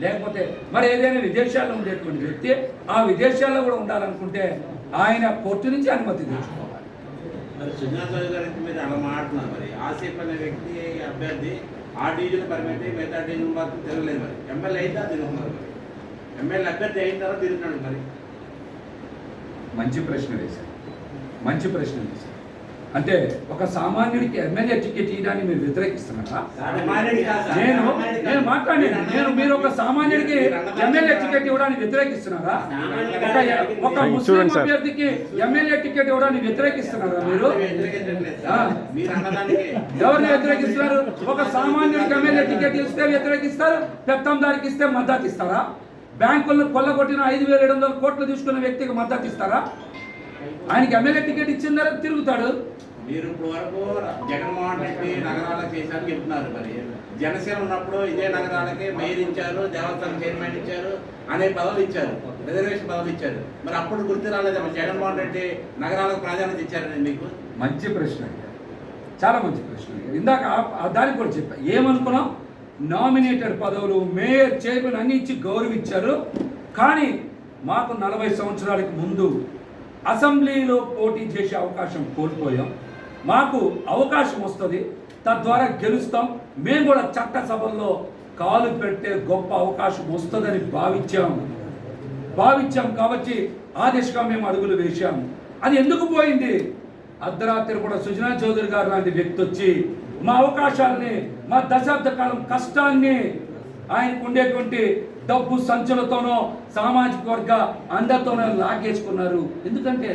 లేకపోతే మరి ఏదైనా విదేశాల్లో ఉండేటువంటి వ్యక్తి ఆ విదేశాల్లో కూడా ఉండాలనుకుంటే ఆయన కోర్టు నుంచి అనుమతి తెచ్చుకోవాలి. మరి గారికి మీరు అలా మాట్లాడుతున్నారు మరి. ఆసిఫ్ అనే వ్యక్తి అభ్యర్థి ఆ మిగతా డివిజన్ మాత్రం తిరగలేదు మరి. ఎమ్మెల్యే అయితే తిరుగుతున్నారు మరి. ఎమ్మెల్యే అభ్యర్థి అయిన తర్వాత తిరుగుతున్నాడు మరి. మంచి ప్రశ్న వేశారు. మంచి ప్రశ్న వేశారు. అంటే ఒక సామాన్యుడికి ఎమ్మెల్యే టికెట్ ఇవ్వడాన్ని మీరు వ్యతిరేకిస్తున్నారా. నేను నేను. మాట్లాడాను నేను మీరు ఒక సామాన్యుడికి ఎమ్మెల్యే. టికెట్ ఇవ్వడానికి వ్యతిరేకిస్తున్నారా? ఒక ముస్లిం. అభ్యర్థికి ఎమ్మెల్యే టికెట్ ఇవ్వడానికి వ్యతిరేకిస్తున్నారా మీరు? ఎవరిని వ్యతిరేకిస్తున్నారు ఒక సామాన్యుడికి ఎమ్మెల్యే టికెట్ ఇస్తే వ్యతిరేకిస్తారు? పెత్తందారికి ఇస్తే మద్దతు ఇస్తారా? బ్యాంకులను కొల్లగొట్టిన ఐదు వేల ఏడు వందల కోట్లు తీసుకున్న వ్యక్తికి మద్దతు ఇస్తారా? ఆయనకి ఎమ్మెల్యే టికెట్ ఇచ్చిన తర్వాత తిరుగుతాడు. మీరు ఇప్పుడు వరకు జగన్మోహన్ రెడ్డి నగరాలకు చేశారని చెప్తున్నారు మరి. జనసేన ఉన్నప్పుడు ఇదే నగరాలకి మేయర్ ఇచ్చారు దేవస్థానం చైర్మన్ ఇచ్చారు అనే పదవులు ఇచ్చారు రిజర్వేషన్ పదవులు ఇచ్చారు. మరి అప్పుడు గుర్తు రాలేదు? మరి జగన్మోహన్ రెడ్డి నగరాలకు ప్రాధాన్యత ఇచ్చారండి మీకు? మంచి ప్రశ్న చాలా మంచి ప్రశ్న ఇందాక దానికి కూడా చెప్పా. ఏమనుకున్నాం? నామినేటెడ్ పదవులు మేయర్ చైర్మన్ అన్ని ఇచ్చి గౌరవించారు. కానీ మాకు నలభై సంవత్సరాలకు ముందు అసెంబ్లీలో పోటీ చేసే అవకాశం కోల్పోయాం. మాకు అవకాశం వస్తుంది. తద్వారా గెలుస్తాం. మేము కూడా చట్టసభల్లో కాలు పెట్టే గొప్ప అవకాశం వస్తుందని భావించాము భావించాం కాబట్టి ఆ దిశగా మేము అడుగులు వేశాము అది ఎందుకు పోయింది? అర్ధరాత్రి కూడా సుజనా చౌదరి గారు లాంటి వ్యక్తి వచ్చి మా అవకాశాలని మా దశాబ్ద కాలం కష్టాన్ని ఆయనకు ఉండేటువంటి డబ్బు సంచులతోనో సామాజిక వర్గ అందరితోనో లాగేసుకున్నారు. ఎందుకంటే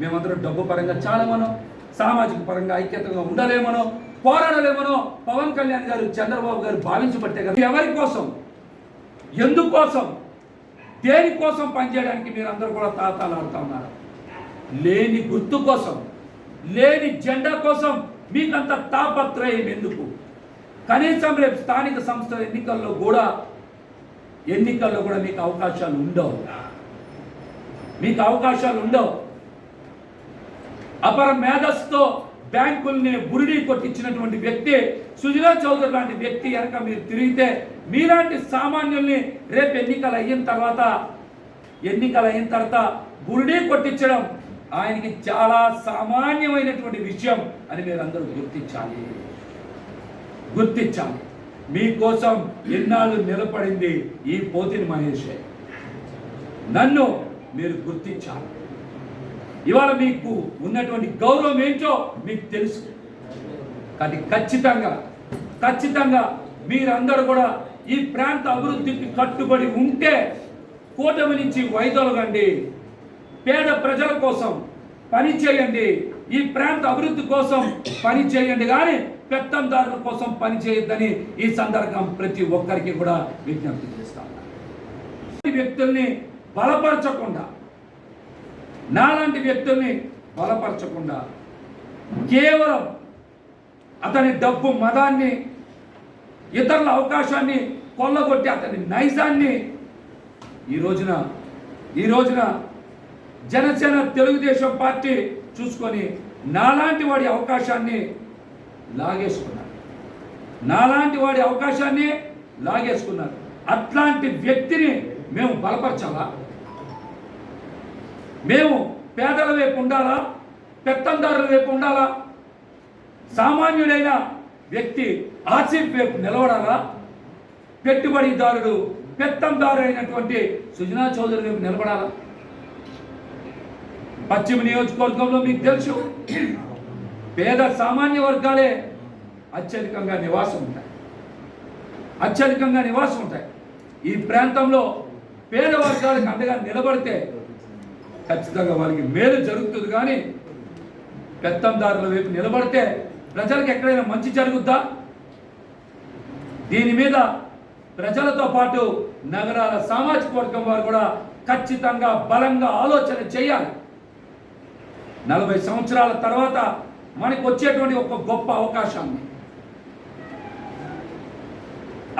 మేమందరం డబ్బు పరంగా చాలా మనం సామాజిక పరంగా ఐక్యతగా ఉండలేమనో పోరాడలేమనో పవన్ కళ్యాణ్ గారు చంద్రబాబు గారు భావించబట్టే కదా. ఎవరి కోసం? ఎందుకోసం? దేనికోసం పనిచేయడానికి మీరందరూ కూడా తాతాలాడుతూ ఉన్నారు? లేని గుర్తు కోసం లేని జెండా కోసం మీకంత తాపత్రయం ఎందుకు? కనీసం రేపు స్థానిక సంస్థల ఎన్నికల్లో కూడా ఎన్నికల్లో కూడా మీకు అవకాశాలు ఉండవు. మీకు అవకాశాలు ఉండవు. అపర మేధస్సుతో బ్యాంకుల్ని బురిడి కొట్టించినటువంటి వ్యక్తి సుజనా చౌదరి లాంటి వ్యక్తి కనుక మీరు తిరిగితే మీలాంటి సామాన్యుల్ని రేపు ఎన్నికలు అయిన తర్వాత ఎన్నికలు అయిన తర్వాత బురిడి కొట్టించడం ఆయనకి చాలా సామాన్యమైనటువంటి విషయం అని మీరందరూ గుర్తించాలి. గుర్తించాలి. మీకోసం ఎన్నాళ్ళు నిలబడింది ఈ పోతిని మహేషే. నన్ను మీరు గుర్తించాలి. ఇవాళ మీకు ఉన్నటువంటి గౌరవం ఏంటో మీకు తెలుసు. కానీ ఖచ్చితంగా ఖచ్చితంగా మీరందరూ కూడా ఈ ప్రాంత అభివృద్ధికి కట్టుబడి ఉంటే కూటమి నుంచి వైదొలగండి పేద ప్రజల కోసం పని చేయండి ఈ ప్రాంత అభివృద్ధి కోసం పని చేయండి కానీ పెత్తందారుల కోసం పని చేయొద్దని ఈ సందర్భం ప్రతి ఒక్కరికి కూడా విజ్ఞప్తి చేస్తాను వ్యక్తుల్ని బలపరచకుండా నాలాంటి వ్యక్తుల్ని బలపరచకుండా కేవలం అతని డబ్బు మదాన్ని ఇతరుల అవకాశాన్ని కొల్లగొట్టి అతని నైజాన్ని ఈ రోజున ఈ రోజున జనసేన తెలుగుదేశం పార్టీ చూసుకొని నాలాంటి వాడి అవకాశాన్ని లాగేసుకున్నారు. నాలాంటి వాడి అవకాశాన్ని లాగేసుకున్నారు. అట్లాంటి వ్యక్తిని మేము బలపరచాలా? మేము పేదల వైపు ఉండాలా? పెత్తందారుల వైపు ఉండాలా? సామాన్యుడైన వ్యక్తి ఆసిఫ్ వైపు నిలబడాలా? పెట్టుబడిదారుడు పెత్తందారు అయినటువంటి సుజనా చౌదరి వైపు నిలబడాలా? పశ్చిమ నియోజకవర్గంలో మీకు తెలుసు పేద సామాన్య వర్గాలే అత్యధికంగా నివాసం ఉంటాయి. అత్యధికంగా నివాసం ఉంటాయి. ఈ ప్రాంతంలో పేద వర్గాలకు అండగా నిలబడితే ఖచ్చితంగా వారికి మేలు జరుగుతుంది కానీ పెత్తందారుల వైపు నిలబడితే ప్రజలకు ఎక్కడైనా మంచి జరుగుద్దా? దీని మీద ప్రజలతో పాటు నగరాల సామాజిక వర్గం వారు కూడా ఖచ్చితంగా బలంగా ఆలోచన చేయాలి. నలభై సంవత్సరాల తర్వాత మనకు వచ్చేటువంటి ఒక గొప్ప అవకాశాన్ని.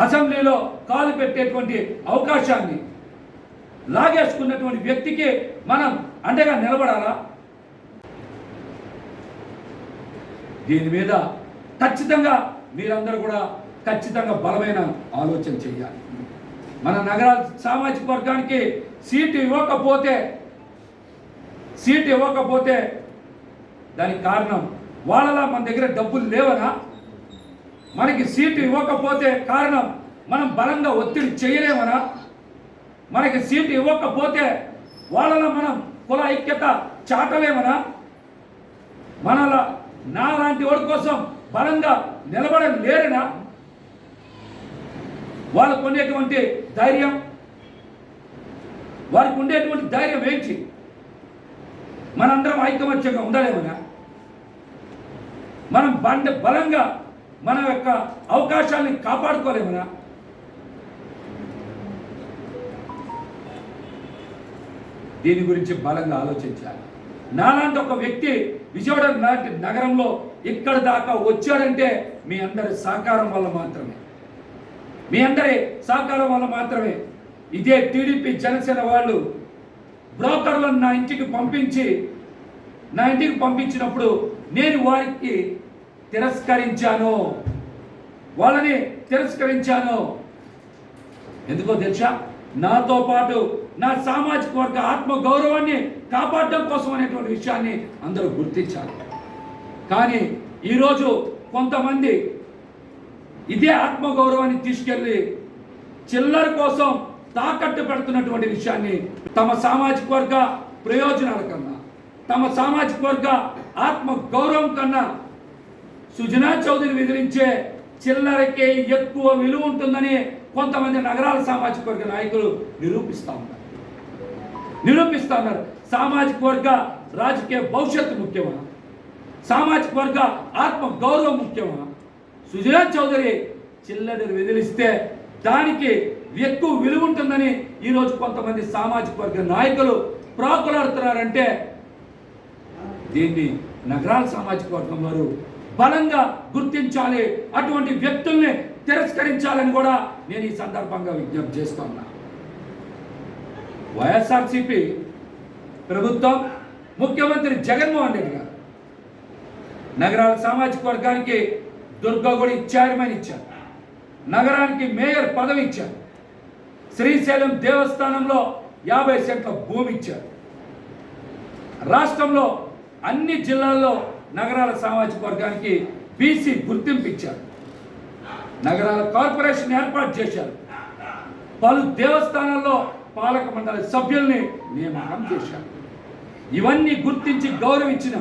అసెంబ్లీలో కాలు పెట్టేటువంటి అవకాశాన్ని లాగేసుకున్నటువంటి వ్యక్తికి మనం అండగా నిలబడాలా? దీని మీద ఖచ్చితంగా మీరందరూ కూడా ఖచ్చితంగా బలమైన ఆలోచన చేయాలి. మన నగరాల సామాజిక వర్గానికి సీటు ఇవ్వకపోతే సీటు ఇవ్వకపోతే దానికి కారణం వాళ్ళలా మన దగ్గర డబ్బులు లేవనా? మనకి సీటు ఇవ్వకపోతే కారణం మనం బలంగా ఒత్తిడి చేయలేమనా? మనకి సీటు ఇవ్వకపోతే వాళ్ళలో మనం కుల ఐక్యత చాటలేమనా? మనలా నా లాంటి వాడి కోసం బలంగా నిలబడలేరనా వాళ్ళకు ఉండేటువంటి ధైర్యం? వారికి ఉండేటువంటి ధైర్యం ఏంటి? మనందరం ఐకమత్యంగా ఉండలేమనా? మనం బండ బలంగా మన యొక్క అవకాశాన్ని కాపాడుకోలేమనా? దీని గురించి బలంగా ఆలోచించాలి. నాలాంటి ఒక వ్యక్తి విజయవాడ లాంటి నగరంలో ఇక్కడ దాకా వచ్చాడంటే మీ అందరి సహకారం వల్ల మాత్రమే. మీ అందరి సహకారం వల్ల మాత్రమే. ఇదే టీడీపీ జనసేన వాళ్ళు బ్రోకర్లను నా ఇంటికి పంపించి నా ఇంటికి పంపించినప్పుడు నేను వారికి తిరస్కరించాను. వాళ్ళని తిరస్కరించాను. ఎందుకో తెలుసా? నాతో పాటు నా సామాజిక వర్గ ఆత్మ గౌరవాన్ని కాపాడడం కోసం అనేటువంటి విషయాన్ని అందరూ గుర్తించాలి కానీ ఈరోజు కొంతమంది ఇదే ఆత్మగౌరవాన్ని తీసుకెళ్ళి చిల్లర కోసం తాకట్టు పెడుతున్నటువంటి విషయాన్ని తమ సామాజిక వర్గ ప్రయోజనాల కన్నా తమ సామాజిక వర్గ ఆత్మ గౌరవం కన్నా సుజనా చౌదరి విధించే చిల్లరకే ఎక్కువ విలువ ఉంటుందని కొంతమంది నగరాల సామాజిక వర్గ నాయకులు నిరూపిస్తా ఉన్నారు. నిరూపిస్తూ ఉన్నారు. సామాజిక వర్గ రాజకీయ భవిష్యత్తు ముఖ్యమా? సామాజిక వర్గ ఆత్మ గౌరవం ముఖ్యమా? సుజనా చౌదరి చిల్లర వెదిలిస్తే దానికి ఎక్కువ విలువ ఉంటుందని ఈరోజు కొంతమంది సామాజిక వర్గ నాయకులు ప్రాకులాడుతున్నారంటే దీన్ని నగరాల సామాజిక వర్గం వారు బలంగా గుర్తించాలి. అటువంటి వ్యక్తుల్ని తిరస్కరించాలని కూడా నేను ఈ సందర్భంగా విజ్ఞప్తి చేస్తున్నా. వైఎస్ఆర్సిపి ప్రభుత్వం ముఖ్యమంత్రి జగన్మోహన్ రెడ్డి గారు నగరాల సామాజిక వర్గానికి దుర్గగుడి చైర్మన్ ఇచ్చారు. నగరానికి మేయర్ పదవి ఇచ్చారు. శ్రీశైలం దేవస్థానంలో యాభై సెంట్ల భూమి ఇచ్చారు. రాష్ట్రంలో అన్ని జిల్లాల్లో నగరాల సామాజిక వర్గానికి బీసీ గుర్తింపు ఇచ్చారు. నగరాల కార్పొరేషన్ ఏర్పాటు చేశారు. పలు దేవస్థానాల్లో పాలక మండలి సభ్యుల్ని నియామకం చేశారు. ఇవన్నీ గుర్తించి గౌరవించిన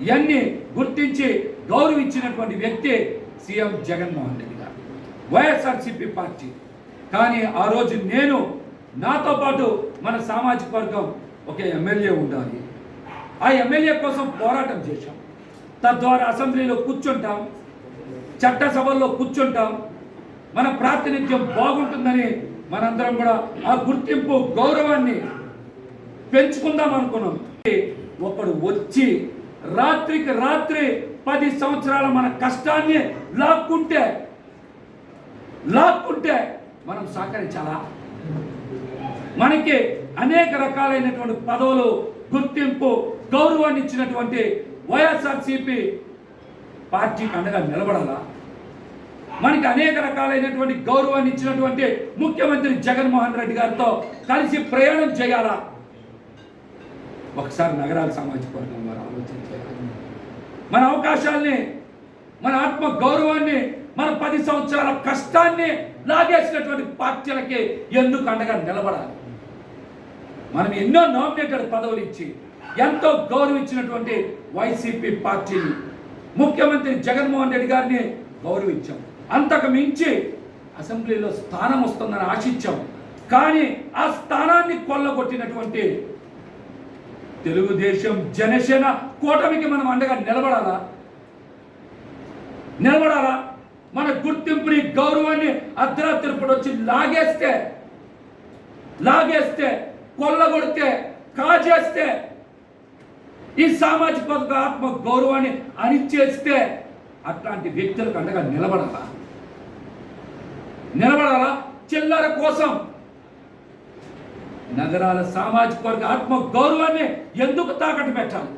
ఇవన్నీ గుర్తించి గౌరవించినటువంటి వ్యక్తి సీఎం జగన్మోహన్ రెడ్డి గారు. YSRCP party. కానీ ఆ రోజు నేను నాతో పాటు మన సామాజిక వర్గం ఒక ఎమ్మెల్యే ఉండాలి. ఆ ఎమ్మెల్యే కోసం పోరాటం చేశాం. తద్వారా అసెంబ్లీలో కూర్చుంటాం. చట్టసభల్లో కూర్చుంటాం. మన ప్రాతినిధ్యం బాగుంటుందని మనందరం కూడా ఆ గుర్తింపు గౌరవాన్ని పెంచుకుందాం అనుకున్నాం. ఒకడు వచ్చి రాత్రికి రాత్రి పది సంవత్సరాల మన కష్టాన్ని లాక్కుంటే లాక్కుంటే మనం సహకరించాలా? మనకి అనేక రకాలైనటువంటి పదవులు గుర్తింపు గౌరవాన్ని ఇచ్చినటువంటి వైఎస్ఆర్సిపి పార్టీకి అండగా నిలబడాలా? మనకి అనేక రకాలైనటువంటి గౌరవాన్ని ఇచ్చినటువంటి ముఖ్యమంత్రి జగన్మోహన్ రెడ్డి గారితో కలిసి ప్రయాణం చేయాలా? ఒకసారి నగరాల సామాజిక వర్గం వారు ఆలోచించాలి మన అవకాశాల్ని మన ఆత్మ గౌరవాన్ని మన పది సంవత్సరాల కష్టాన్ని లాగేసినటువంటి పార్టీలకి ఎందుకు అండగా నిలబడాలి? మనం ఎన్నో నామినేటెడ్ పదవులు ఇచ్చి ఎంతో గౌరవించినటువంటి వైసీపీ పార్టీని ముఖ్యమంత్రి జగన్మోహన్ రెడ్డి గారిని గౌరవించాం. అంతకు మించి అసెంబ్లీలో స్థానం వస్తుందని ఆశించాం. కానీ ఆ స్థానాన్ని కొల్లగొట్టినటువంటి తెలుగుదేశం జనసేన కూటమికి మనం అండగా నిలబడాలా? నిలబడాలా? మన గుర్తింపుని గౌరవాన్ని అర్ధరాత్రి పూట వచ్చి లాగేస్తే లాగేస్తే కొల్లగొడితే కాజేస్తే ఈ సామాజిక వర్గ ఆత్మ గౌరవాన్ని అణిచేస్తే అట్లాంటి వ్యక్తులకు అండగా నిలబడాలా? నిలబడాలా? చిల్లర కోసం. నగరాల సామాజిక వర్గ ఆత్మ గౌరవాన్ని ఎందుకు తాకట్టు పెట్టాలి?